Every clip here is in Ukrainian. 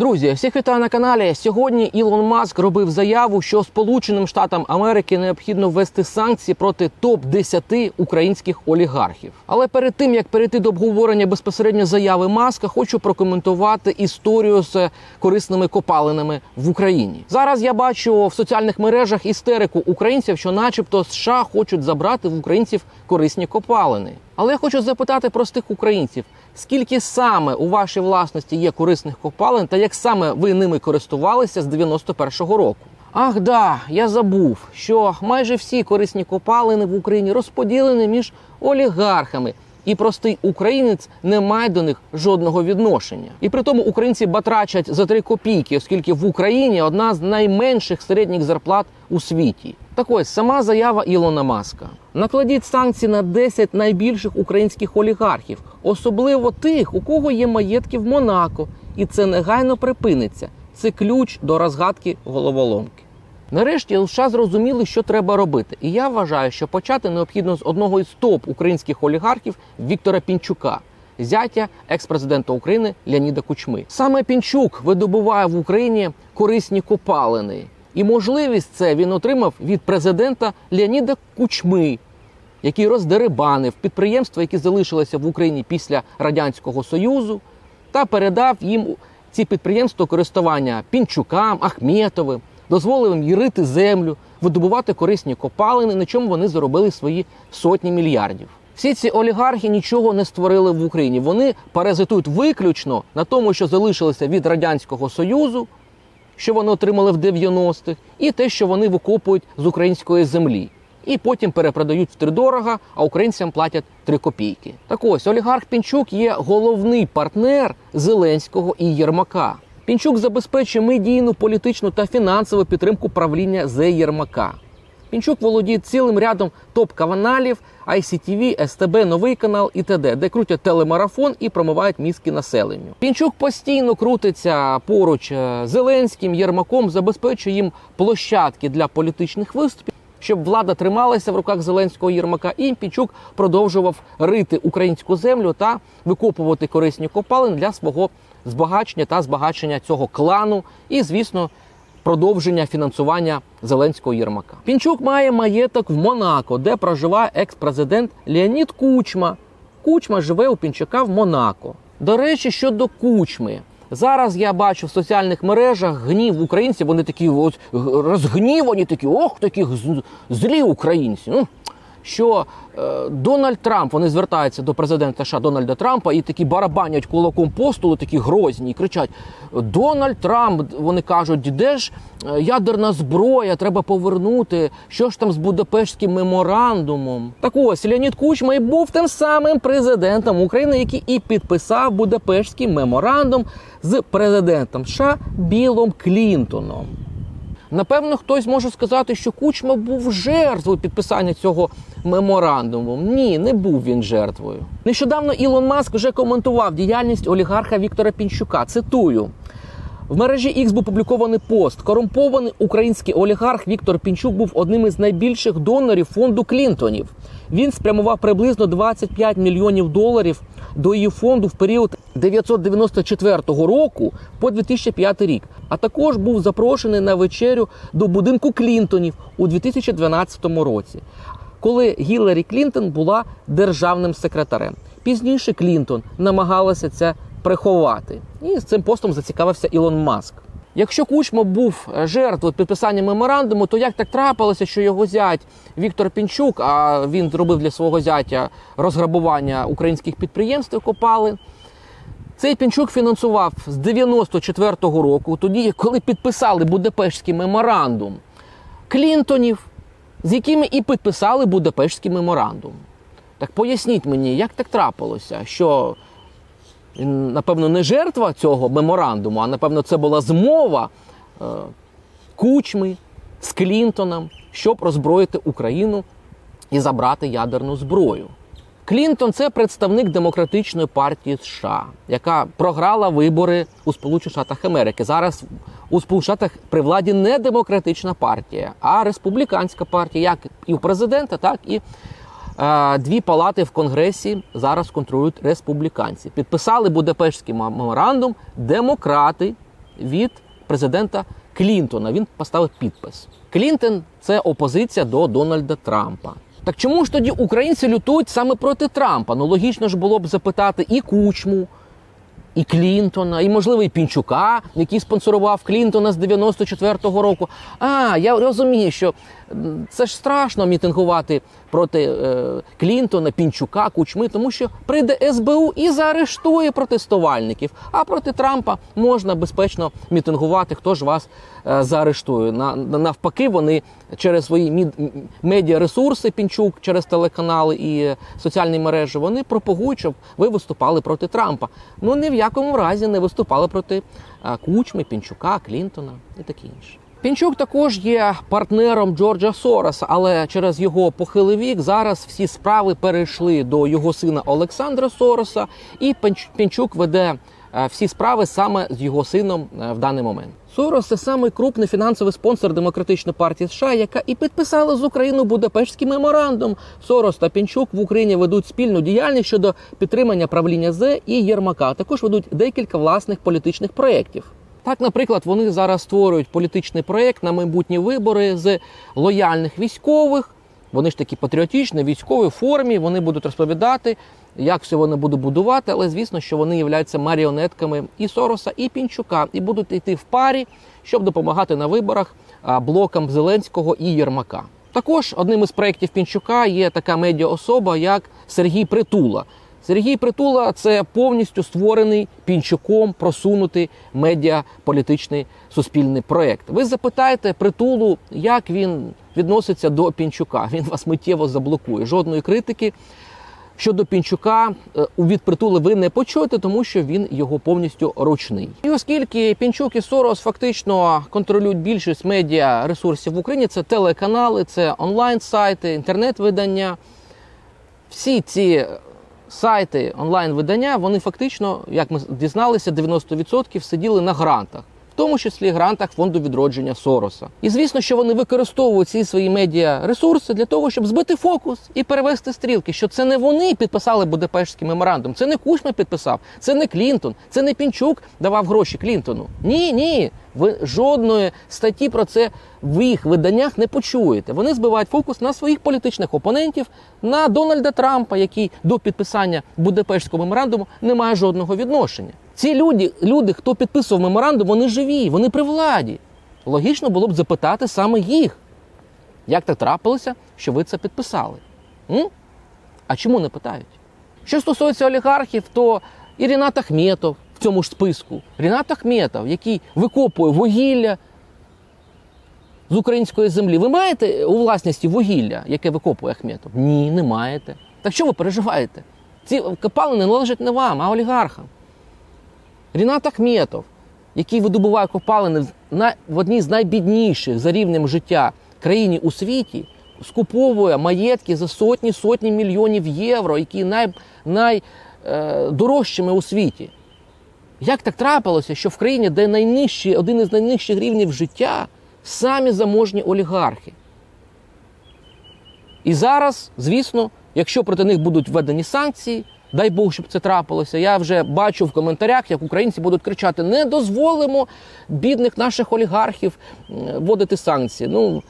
Друзі, всіх вітаю на каналі. Сьогодні Ілон Маск робив заяву, що Сполученим Штатам Америки необхідно ввести санкції проти топ 10 українських олігархів. Але перед тим як перейти до обговорення безпосередньо заяви Маска, хочу прокоментувати історію з корисними копалинами в Україні. Зараз я бачу в соціальних мережах істерику українців, що, начебто, США хочуть забрати в українців корисні копалини. Але я хочу запитати простих українців, скільки саме у вашій власності є корисних копалин та як саме ви ними користувалися з 91-го року? Ах, да, я забув, що майже всі корисні копалини в Україні розподілені між олігархами. І простий українець не має до них жодного відношення. І при тому українці батрачать за 3 копійки, оскільки в Україні одна з найменших середніх зарплат у світі. Так ось сама заява Ілона Маска. Накладіть санкції на 10 найбільших українських олігархів, особливо тих, у кого є маєтки в Монако, і це негайно припиниться. Це ключ до розгадки головоломки. Нарешті США зрозуміли, що треба робити. І я вважаю, що почати необхідно з одного із топ українських олігархів Віктора Пінчука, зятя екс-президента України Леоніда Кучми. Саме Пінчук видобуває в Україні корисні копалини. І можливість це він отримав від президента Леоніда Кучми, який роздерибанив підприємства, які залишилися в Україні після Радянського Союзу, та передав їм ці підприємства користування Пінчукам, Ахметовим, дозволив їм їрити землю, видобувати корисні копалини, на чому вони заробили свої сотні мільярдів. Всі ці олігархи нічого не створили в Україні. Вони паразитують виключно на тому, що залишилося від Радянського Союзу, що вони отримали в 90-х, і те, що вони викопують з української землі. І потім перепродають втридорога, а українцям платять 3 копійки. Так ось олігарх Пінчук є головний партнер Зеленського і Єрмака. Пінчук забезпечує медійну, політичну та фінансову підтримку правління Зе Єрмака. Пінчук володіє цілим рядом топ-каналів ICTV, СТБ, новий канал і т.д., де крутять телемарафон і промивають мізки населенню. Пінчук постійно крутиться поруч е, Зеленським, Єрмаком, забезпечує їм площадки для політичних виступів. Щоб влада трималася в руках Зеленського Єрмака, і Пінчук продовжував рити українську землю та викопувати корисні копалини для свого збагачення та збагачення цього клану, і, звісно, продовження фінансування Зеленського Єрмака. Пінчук має маєток в Монако, де проживає екс-президент Леонід Кучма. Кучма живе у Пінчука в Монако. До речі, щодо Кучми. Зараз я бачу в соціальних мережах гнів українців. Вони такі ось розгнівані, такі ох, такі злі українці. Ну що е, Дональд Трамп вони звертаються до президента США Дональда Трампа і такі барабанять кулаком по столу, такі грозні, і кричать: Дональд Трамп, вони кажуть, де ж е, ядерна зброя, треба повернути. Що ж там з Будапештським меморандумом? Так ось Леонід Кучма і був тим самим президентом України, який і підписав Будапештський меморандум з президентом США Білом Клінтоном. Напевно, хтось може сказати, що Кучма був жертвою підписання цього меморандуму. Ні, не був він жертвою. Нещодавно Ілон Маск вже коментував діяльність олігарха Віктора Пінчука. Цитую. В мережі X був публікований пост. Корумпований український олігарх Віктор Пінчук був одним із найбільших донорів фонду Клінтонів. Він спрямував приблизно 25 мільйонів доларів до її фонду в період 994 року по 2005 рік. А також був запрошений на вечерю до будинку Клінтонів у 2012 році, коли Гіларі Клінтон була державним секретарем. Пізніше Клінтон намагалася це приховати. І з цим постом зацікавився Ілон Маск. Якщо Кучма був жертвою підписання меморандуму, то як так трапилося, що його зять Віктор Пінчук, а він зробив для свого зятя розграбування українських підприємств і копалин, цей Пінчук фінансував з 94-го року, тоді, коли підписали Будапештський меморандум Клінтонів, з якими і підписали Будапештський меморандум. Так поясніть мені, як так трапилося, що напевно, не жертва цього меморандуму, а напевно, це була змова е, кучми з Клінтоном, щоб роззброїти Україну і забрати ядерну зброю. Клінтон це представник демократичної партії США, яка програла вибори у Сполучених Штатах Америки. Зараз у Сполучених Штатах при владі не демократична партія, а республіканська партія, як і у президента, так і дві палати в Конгресі зараз контролюють республіканці. Підписали Будапештський меморандум демократи від президента Клінтона. Він поставив підпис. Клінтон це опозиція до Дональда Трампа. Так чому ж тоді українці лютують саме проти Трампа? Ну логічно ж було б запитати і Кучму, і Клінтона, і можливо і Пінчука, який спонсорував Клінтона з 94-го року. А я розумію, що це ж страшно мітингувати проти е, Клінтона, Пінчука, Кучми, тому що прийде СБУ і заарештує протестувальників. А проти Трампа можна безпечно мітингувати. Хто ж вас е, заарештує? На, на- навпаки, вони через свої мід, медіаресурси, Пінчук, через телеканали і е, соціальні мережі, вони пропагують, щоб ви виступали проти Трампа. Ну ні в якому разі не виступали проти е, Кучми, Пінчука, Клінтона і таке інше. Пінчук також є партнером Джорджа Сороса, але через його похилий вік зараз всі справи перейшли до його сина Олександра Сороса, і Пінчук веде всі справи саме з його сином е, в даний момент. Сорос це самий крупний фінансовий спонсор демократичної партії США, яка і підписала з Україною Будапештський меморандум. Сорос та Пінчук в Україні ведуть спільну діяльність щодо підтримання правління З і Єрмака. Також ведуть декілька власних політичних проєктів. Так, наприклад, вони зараз створюють політичний проєкт на майбутні вибори з лояльних військових. Вони ж такі патріотичні, військовій формі. Вони будуть розповідати, як все вони будуть будувати. Але звісно, що вони являються маріонетками і Сороса, і Пінчука, і будуть йти в парі, щоб допомагати на виборах блокам Зеленського і Єрмака. Також одним із проєктів Пінчука є така медіаособа, як Сергій Притула. Сергій Притула це повністю створений пінчуком просунутий медіаполітичний суспільний проєкт. Ви запитаєте притулу, як він відноситься до пінчука. Він вас миттєво заблокує. Жодної критики щодо пінчука е, у від притули ви не почуєте, тому що він його повністю ручний. І оскільки Пінчук і Сорос фактично контролюють більшість медіа ресурсів в Україні, це телеканали, це онлайн-сайти, інтернет-видання. Всі ці сайти онлайн-видання, вони фактично, як ми дізналися, 90% сиділи на грантах, тому числі грантах фонду відродження Сороса. І звісно, що вони використовують ці свої медіа ресурси для того, щоб збити фокус і перевести стрілки, що це не вони підписали Будапештський меморандум, це не Кушма підписав, це не Клінтон, це не Пінчук давав гроші Клінтону. Ні, ні. Ви жодної статті про це в їх виданнях не почуєте. Вони збивають фокус на своїх політичних опонентів, на Дональда Трампа, який до підписання Будапештського меморандуму не має жодного відношення. Ці люди, люди, хто підписував меморандум, вони живі, вони при владі. Логічно було б запитати саме їх, як так трапилося, що ви це підписали. М? А чому не питають? Що стосується олігархів, то і Рінат Ахметов в цьому ж списку. Рінат Ахметов, який викопує вугілля з української землі. Ви маєте у власності вугілля, яке викопує Ахметов? Ні, не маєте. Так що ви переживаєте? Ці копалини належать не вам, а олігархам. Рінат Ахметов, який видобуває копалини в одній з найбідніших за рівнем життя країні у світі, скуповує маєтки за сотні сотні мільйонів євро, які най, найдорожчими у світі. Як так трапилося, що в країні, де найнижчі, один із найнижчих рівнів життя, самі заможні олігархи? І зараз, звісно, якщо проти них будуть введені санкції, дай Бог, щоб це трапилося. Я вже бачу в коментарях, як українці будуть кричати: не дозволимо бідних наших олігархів вводити санкції. Ну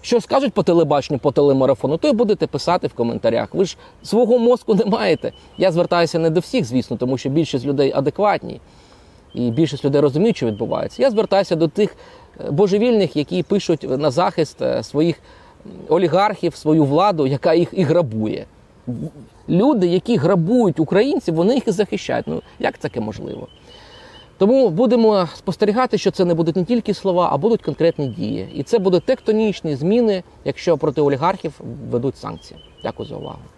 що скажуть по телебаченню, по телемарафону, то й будете писати в коментарях. Ви ж свого мозку не маєте. Я звертаюся не до всіх, звісно, тому що більшість людей адекватні і більшість людей розуміють, що відбувається. Я звертаюся до тих е, божевільних, які пишуть на захист е, своїх олігархів, свою владу, яка їх і грабує. Люди, які грабують українців, вони їх і захищають. Ну як таке можливо? Тому будемо спостерігати, що це не будуть не тільки слова, а будуть конкретні дії. І це будуть тектонічні зміни, якщо проти олігархів ведуть санкції. Дякую за увагу.